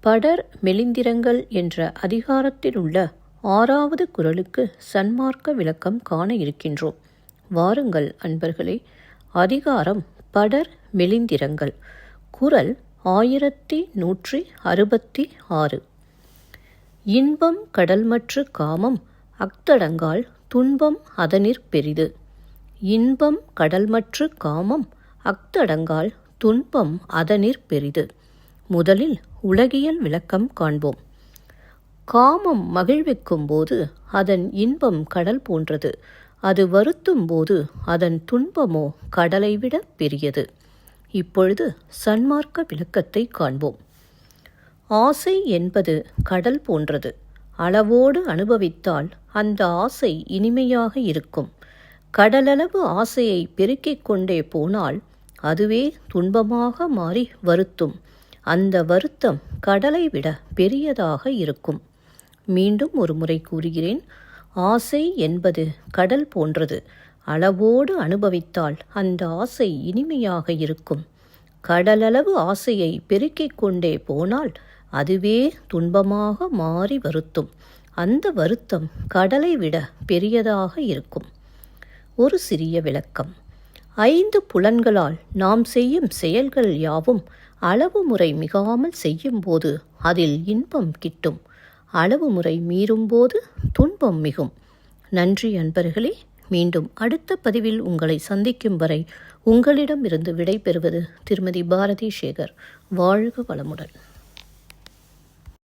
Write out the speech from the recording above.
படர் மெலிந்திரங்கள் என்ற அதிகாரத்தில் உள்ள ஆறாவது குரலுக்கு சன்மார்க்க விளக்கம் காண இருக்கின்றோம். வாருங்கள் அன்பர்களே அதிகாரம் படர் மெலிந்திரங்கள். குரல் ஆயிரத்தி நூற்றி அறுபத்தி ஆறு. இன்பம் கடல்மற்று காமம் அக்தடங்கால் துன்பம் அதனிற் பெரிது. இன்பம் கடல்மற்று காமம் அக்தடங்கால் துன்பம் அதனிற் பெரிது. முதலில் உலகியல் விளக்கம் காண்போம். காமம் மகிழ்விக்கும் போது அதன் இன்பம் கடல் போன்றது. அது வருத்தும் போது அதன் துன்பமோ கடலை விட பெரியது. இப்பொழுது சன்மார்க்க விளக்கத்தை காண்போம். ஆசை என்பது கடல் போன்றது. அளவோடு அனுபவித்தால் அந்த ஆசை இனிமையாக இருக்கும். கடலளவு ஆசையை பெருக்கிக் கொண்டே போனால் அதுவே துன்பமாக மாறி வருத்தும். அந்த வருத்தம் கடலை விட பெரியதாக இருக்கும். மீண்டும் ஒரு முறை கூறுகிறேன் ஆசை என்பது கடல் போன்றது. அளவோடு அனுபவித்தால் அந்த ஆசை இனிமையாக இருக்கும். கடலளவு ஆசையை பெருக்கிக் கொண்டே போனால் அதுவே துன்பமாக மாறி வருத்தும். அந்த வருத்தம் கடலை விட பெரியதாக இருக்கும். ஒரு சிறிய விளக்கம். ஐந்து புலன்களால் நாம் செய்யும் செயல்கள் யாவும் அளவு முறை மிகாமல் செய்யும்போது அதில் இன்பம் கிட்டும். அளவு முறை மீறும்போது துன்பம் மிகும். நன்றி அன்பர்களே மீண்டும் அடுத்த பதிவில் உங்களை சந்திக்கும் வரை உங்களிடமிருந்து விடைபெறுவது திருமதி பாரதி சேகர் வாழ்க வளமுடன்.